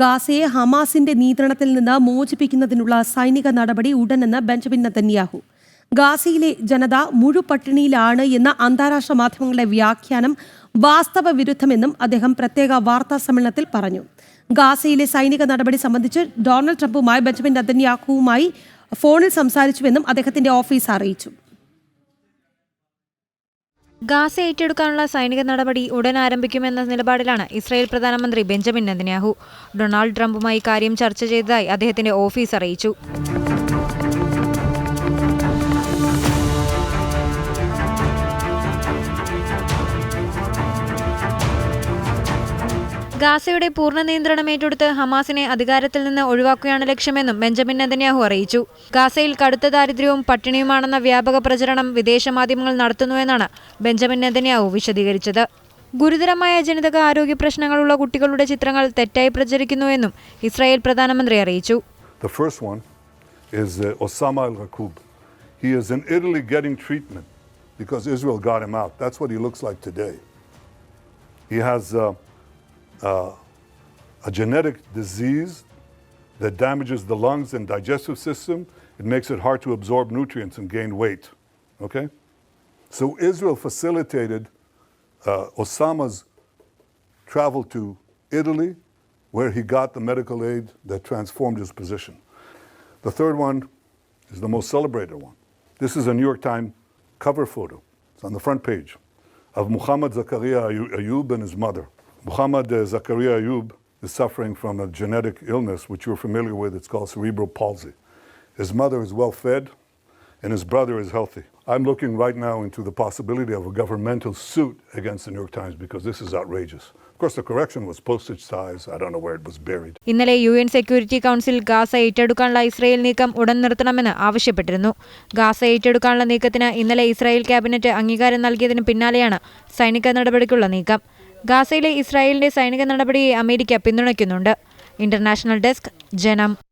ഗാസയെ ഹമാസിന്റെ നിയന്ത്രണത്തിൽ നിന്ന് മോചിപ്പിക്കുന്നതിനുള്ള സൈനിക നടപടി ഉടനെന്ന് ബെഞ്ചമിൻ നത്തന്യാഹു ഗാസയിലെ ജനത മുഴുപട്ടിണിയിലാണ് എന്ന അന്താരാഷ്ട്ര മാധ്യമങ്ങളുടെ വ്യാഖ്യാനം വാസ്തവ വിരുദ്ധമെന്നും അദ്ദേഹം പ്രത്യേക വാർത്താ സമ്മേളനത്തിൽ പറഞ്ഞു. ഗാസയിലെ സൈനിക നടപടി സംബന്ധിച്ച് ഡൊണാൾഡ് ട്രംപുമായി ബെഞ്ചമിൻ നത്തന്യാഹുവുമായി ഫോണിൽ സംസാരിച്ചുവെന്നും അദ്ദേഹത്തിന്റെ ഓഫീസ് അറിയിച്ചു. ഗാസ ഏറ്റെടുക്കാനുള്ള സൈനിക നടപടി ഉടൻ ആരംഭിക്കുമെന്ന നിലപാടിലാണ് ഇസ്രായേൽ പ്രധാനമന്ത്രി ബെഞ്ചമിൻ നെതന്യാഹു. ഡൊണാൾഡ് ട്രംപുമായി കാര്യം ചർച്ച ചെയ്തതായി അദ്ദേഹത്തിന്റെ ഓഫീസ് അറിയിച്ചു. ഗാസയുടെ പൂർണ നിയന്ത്രണം ഏറ്റെടുത്ത് ഹമാസിനെ അധികാരത്തിൽ നിന്ന് ഒഴിവാക്കുകയാണ് ലക്ഷ്യമെന്നും ബെഞ്ചമിൻ നെതന്യാഹു അറിയിച്ചു ഗാസയിൽ കടുത്ത ദാരിദ്ര്യവും പട്ടിണിയുമാണെന്ന വ്യാപക പ്രചരണം വിദേശ മാധ്യമങ്ങൾ നടത്തുന്നുവെന്നാണ് ബെഞ്ചമിൻ നെതന്യാഹു വിശദീകരിച്ചത് ഗുരുതരമായ ജനിതക ആരോഗ്യ പ്രശ്നങ്ങളുള്ള കുട്ടികളുടെ ചിത്രങ്ങൾ തെറ്റായി പ്രചരിക്കുന്നുവെന്നും ഇസ്രായേൽ പ്രധാനമന്ത്രി അറിയിച്ചു uh. He is in Italy getting treatment because Israel got him out. That's what he looks like today. He has uh, uh, a genetic disease that damages the lungs and digestive system. It makes it hard to absorb nutrients and gain weight. Okay? So Israel facilitated uh, Osama's travel to Italy, where he got the medical aid that transformed his position. The third one is the most celebrated one. This is a New York Times cover photo. It's on the front page of Muhammad Zakaria Ayu- Ayub and his mother. Muhammad uh, Zakaria Ayub is suffering from a genetic illness which you're familiar with. It's called cerebral palsy. His mother is well fed, and his brother is healthy. I'm looking right now into the possibility of a governmental suit against the New York Times because this is outrageous. ഇന്നലെ U N security council Gaza ഏറ്റെടുക്കാനുള്ള Israel നീക്കം ഉടൻ നിർത്തണമെന്ന് ആവശ്യപ്പെട്ടിരുന്നു Gaza ഏറ്റെടുക്കാനുള്ള നീക്കത്തിന് ഇന്നലെ Israel cabinet അംഗീകാരം നൽകിയതിന് പിന്നാലെയാണ് സൈനിക നടപടിക്കുള്ള നീക്കം ഗാസയിലെ ഇസ്രായേലിന്റെ സൈനിക നടപടിയെ അമേരിക്ക പിന്തുണയ്ക്കുന്നുണ്ട്. ഇന്റർനാഷണൽ ഡെസ്ക് ജനം.